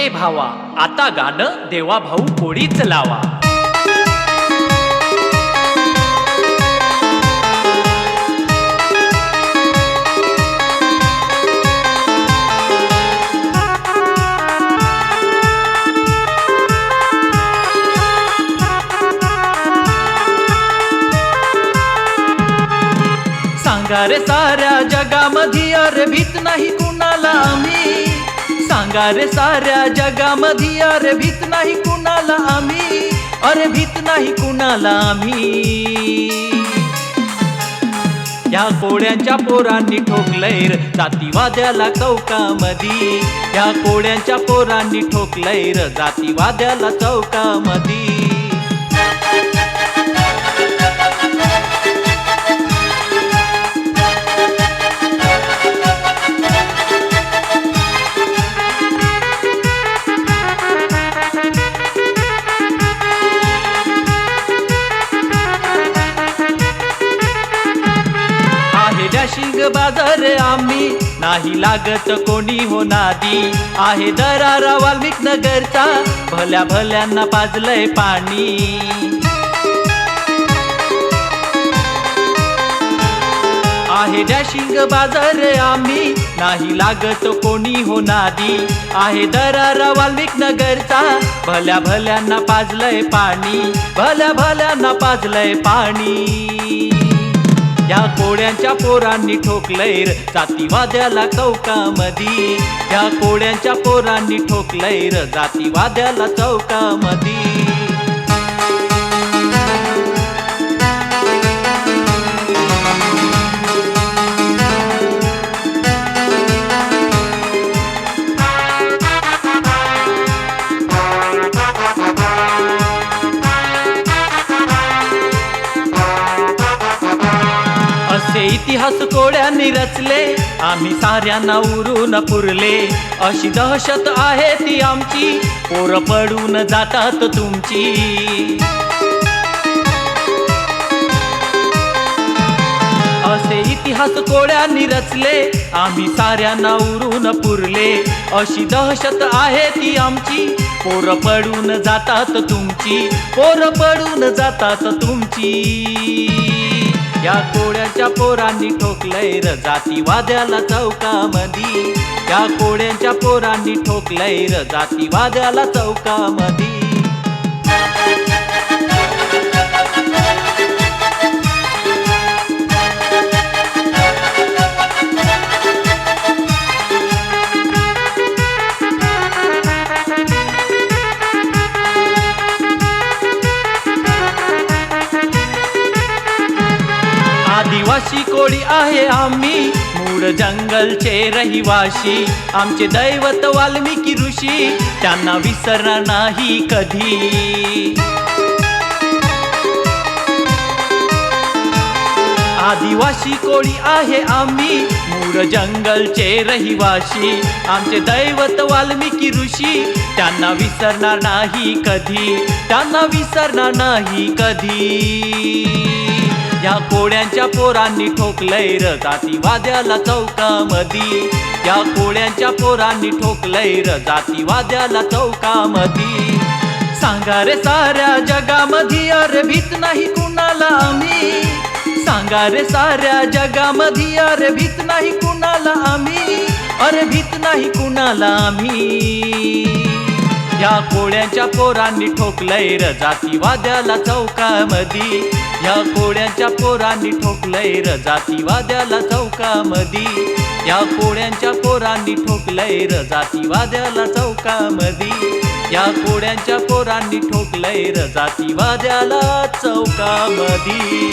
ए भावा आता गाणं देवा भाऊ कोळीच लावा. सांगा रे साऱ्या जगामध्ये अरबीत नाही कुणाला आम्ही. सांगा रे साऱ्या जगामध्ये अरे भीत नाही कुणाला आम्ही. अरे भीत नाही कुणाला आम्ही. या कोड्यांच्या पोरांनी ठोकलंय र जातीवाद्याला चौकामधी या कोड्यांच्या पोरांनी ठोकलंय र जातीवाद्याला चौकामधी रंग बाजार आम्ही. नाही लागत कोणी हो नादी. आहे दरारा वाल्मिक नगरचा. भल्या भल्यांना पाजलंय पाणी. आहे डॅशिंग बाजार आम्ही. नाही लागत कोणी हो नादी. आहे दरारा वाल्मिक नगरचा. भल्या भल्यांना पाजलंय पाणी. भल्या भल्यांना पाजलंय पाणी. या कोड्यांच्या पोरांनी ठोकलंय र. जातीवाद्याला चौकामधी. या कोड्यांच्या पोरांनी ठोकलंय र. जातीवाद्याला चौकामधी. इतिहास कोड्यांनी रचले आम्ही साऱ्यांना उरून पुरले. अशी दहशत आहे ती आमची. पोर पडून जातात तुमची. असे इतिहास कोड्यांनी रचले आम्ही साऱ्यांना उरून पुरले. अशी दहशत आहे ती आमची. पोर पडून जातात तुमची. पोर पडून जातात तुमची. या कोड्याच्या पोरांनी ठोकलंय र जातीवाद्याला चौकामधी. या कोळ्यांच्या पोरांनी ठोकलंय र जातीवाद्याला चौकामधी. अशी कोळी आहे आम्ही. मूळ जंगलचे रहिवाशी. आमचे दैवत वाल्मिकी ऋषी. त्यांना विसरणार नाही कधी. आदिवासी कोळी आहे आम्ही. मूळ जंगलचे रहिवाशी. आमचे दैवत वाल्मिकी ऋषी. त्यांना विसरणार नाही कधी. त्यांना विसरणार नाही कधी. या कोड्यांच्या पोरांनी ठोकलंय र जातीवाद्याला चौकामधी. या कोळ्यांच्या पोरांनी ठोकलंय र जातीवाद्याला चौकामधी. सांगा रे साऱ्या जगामधी अरे भीत नाही कुणाला आम्ही. सांगा रे साऱ्या जगामधी अरे भीत नाही कुणाला आम्ही. अरे भीत नाही कुणाला आम्ही. या कोळ्यांच्या पोरांनी ठोकलंय र जातीवाद्याला चौकामधी. या कोळ्यांच्या पोरांनी ठोकलंय र जातीवाद्याला चौकामधी. या कोळ्यांच्या पोरांनी ठोकलंय र जातीवाद्याला चौकामधी. या कोळ्यांच्या पोरांनी ठोकलंय र जातीवाद्याला चौकामधी.